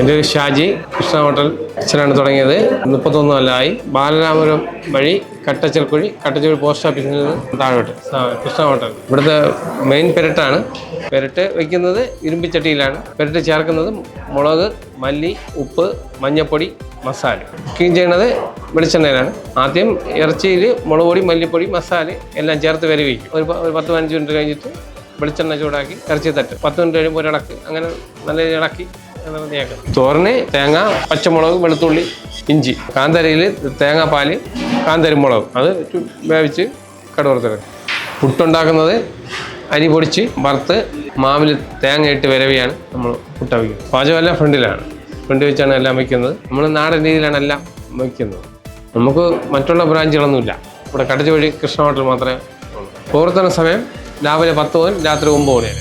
എന്റെ ഒരു ഷാജി കൃഷ്ണ ഹോട്ടൽ കിച്ചനാണ് തുടങ്ങിയത്. മുപ്പത്തൊന്ന് കൊല്ലമായി ബാലരാമപുരം വഴി കട്ടച്ചൽക്കുഴി കട്ടച്ചൽക്കുഴി പോസ്റ്റ് ഓഫീസിൽ നിന്ന് താഴോട്ട്. കൃഷ്ണ ഹോട്ടൽ. ഇവിടുത്തെ മെയിൻ പെരട്ടാണ്. പെരട്ട് വയ്ക്കുന്നത് ഇരുമ്പിച്ചട്ടിയിലാണ്. പെരട്ട് ചേർക്കുന്നത് മുളക് മല്ലി ഉപ്പ് മഞ്ഞപ്പൊടി മസാല. കുക്കിംഗ് ചെയ്യണത് വെളിച്ചെണ്ണയിലാണ്. ആദ്യം ഇറച്ചിയിൽ മുളക് പൊടി മല്ലിപ്പൊടി മസാല എല്ലാം ചേർത്ത് വരെ ഒരു ഒരു പത്ത് പതിനഞ്ച് മിനിറ്റ് കഴിഞ്ഞിട്ട് വെളിച്ചെണ്ണ ചൂടാക്കി ഇറച്ചി തട്ട്. പത്ത് മിനിറ്റ് കഴിയുമ്പോൾ ഒരിളക്ക്. അങ്ങനെ നല്ല ഇളക്കി റെഡിയാക്കും ചോറിന് തേങ്ങ പച്ചമുളക് വെളുത്തുള്ളി ഇഞ്ചി. കാന്തരയിൽ തേങ്ങാപ്പാൽ കാന്തരിമുളക് അത് വേവിച്ച് കടുവറുത്തെടുക്കും പുട്ടുണ്ടാക്കുന്നത് അരി പൊടിച്ച് വറുത്ത് മാവിൽ തേങ്ങ ഇട്ട് വരവിയാണ് നമ്മൾ പുട്ട വയ്ക്കുന്നത് പാചകമെല്ലാം ഫ്രണ്ടിലാണ്. ഫ്രണ്ട് വെച്ചാണ് എല്ലാം വയ്ക്കുന്നത് നമ്മൾ നാടൻ രീതിയിലാണ് എല്ലാം വയ്ക്കുന്നത് നമുക്ക് മറ്റുള്ള ബ്രാഞ്ചുകളൊന്നുമില്ല. ഇവിടെ കടച്ചുവഴി കൃഷ്ണ ഹോട്ടൽ മാത്രമേ ഉള്ളൂ. പ്രവർത്തന സമയം രാവിലെ പത്ത് മുതൽ രാത്രി ഒമ്പത് മണി വരെ